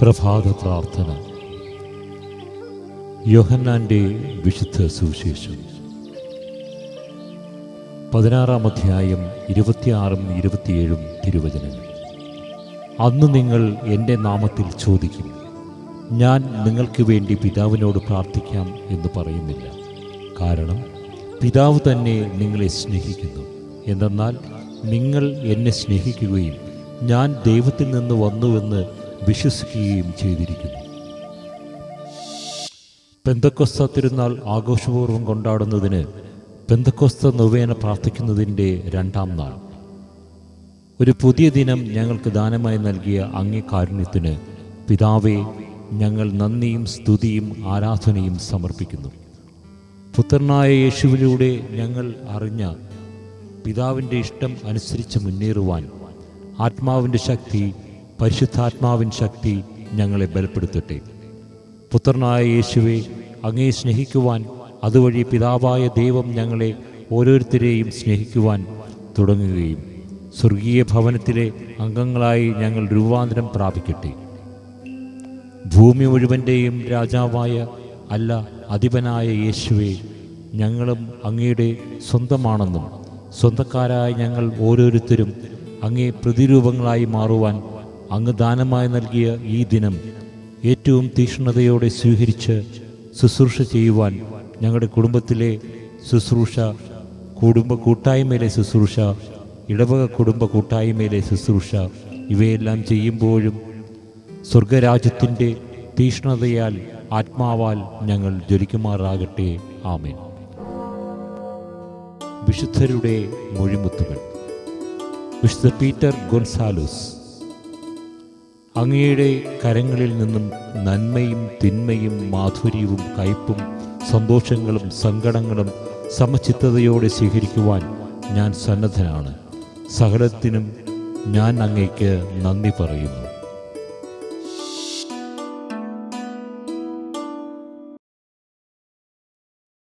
പ്രഭാത പ്രാർത്ഥന യോഹന്നാന്റെ വിശുദ്ധ സുവിശേഷം. പതിനാറാം അധ്യായം ഇരുപത്തിയാറും ഇരുപത്തിയേഴും തിരുവചനങ്ങൾ. അന്ന് നിങ്ങൾ എന്റെ നാമത്തിൽ ചോദിക്കും ഞാൻ നിങ്ങൾക്ക് വേണ്ടി പിതാവിനോട് പ്രാർത്ഥിക്കാം എന്ന് പറയുന്നില്ല. കാരണം പിതാവ് തന്നെ നിങ്ങളെ സ്നേഹിക്കുന്നു. എന്തെന്നാൽ നിങ്ങൾ എന്നെ സ്നേഹിക്കുകയും ഞാൻ ദൈവത്തിൽ നിന്ന് വന്നുവെന്ന് വിശ്വസിക്കുകയും ചെയ്തിരിക്കുന്നു. പെന്തക്കൊസ്ത തിരുനാൾ ആഘോഷപൂർവം കൊണ്ടാടുന്നതിന് പെന്തക്കൊസ്ത നൊവേന പ്രാർത്ഥിക്കുന്നതിന്റെ രണ്ടാം നാൾ. ഒരു പുതിയ ദിനം ഞങ്ങൾക്ക് ദാനമായി നൽകിയ അങ്ങേ കാരുണ്യത്തിന് പിതാവേ ഞങ്ങൾ നന്ദിയും സ്തുതിയും ആരാധനയും സമർപ്പിക്കുന്നു. പുത്രനായ യേശുവിലൂടെ ഞങ്ങൾ അറിഞ്ഞ പിതാവിന്റെ ഇഷ്ടം അനുസരിച്ച് മുന്നേറുവാൻ ആത്മാവിന്റെ ശക്തി പരിശുദ്ധാത്മാവിൻ ശക്തി ഞങ്ങളെ ബലപ്പെടുത്തട്ടെ. പുത്രനായ യേശുവെ അങ്ങേ സ്നേഹിക്കുവാൻ അതുവഴി പിതാവായ ദൈവം ഞങ്ങളെ ഓരോരുത്തരെയും സ്നേഹിക്കുവാൻ തുടങ്ങുകയും സ്വർഗീയ ഭവനത്തിലെ അംഗങ്ങളായി ഞങ്ങൾ രൂപാന്തരം പ്രാപിക്കട്ടെ. ഭൂമി മുഴുവന്റെയും രാജാവായ അല്ല അധിപനായ യേശുവെ ഞങ്ങളും അങ്ങയുടെ സ്വന്തമാണെന്നും സ്വന്തക്കാരായ ഞങ്ങൾ ഓരോരുത്തരും അങ്ങേ പ്രതിരൂപങ്ങളായി മാറുവാൻ അങ്ങ് ദാനമായി നൽകിയ ഈ ദിനം ഏറ്റവും തീക്ഷ്ണതയോടെ സ്വീകരിച്ച് ശുശ്രൂഷ ചെയ്യുവാൻ ഞങ്ങളുടെ കുടുംബത്തിലെ ശുശ്രൂഷ കുടുംബ കൂട്ടായ്മയിലെ ശുശ്രൂഷ ഇടവക കുടുംബ കൂട്ടായ്മയിലെ ശുശ്രൂഷ ഇവയെല്ലാം ചെയ്യുമ്പോഴും സ്വർഗരാജ്യത്തിന്റെ തീക്ഷ്ണതയാൽ ആത്മാവാൽ ഞങ്ങൾ ജ്വലിക്കുമാറാകട്ടെ. ആമേൻ. വിശുദ്ധരുടെ മൊഴിമുത്തുകൾ. വിശുദ്ധ പീറ്റർ ഗൊൻസാലോസ് അങ്ങയുടെ കരങ്ങളിൽ നിന്നും നന്മയും തിന്മയും മാധുര്യവും കയ്പും സന്തോഷങ്ങളും സങ്കടങ്ങളും സമചിത്തതയോടെ സ്വീകരിക്കുവാൻ ഞാൻ സന്നദ്ധനാണ്. സകലത്തിനും ഞാൻ അങ്ങയ്ക്ക് നന്ദി പറയുന്നു.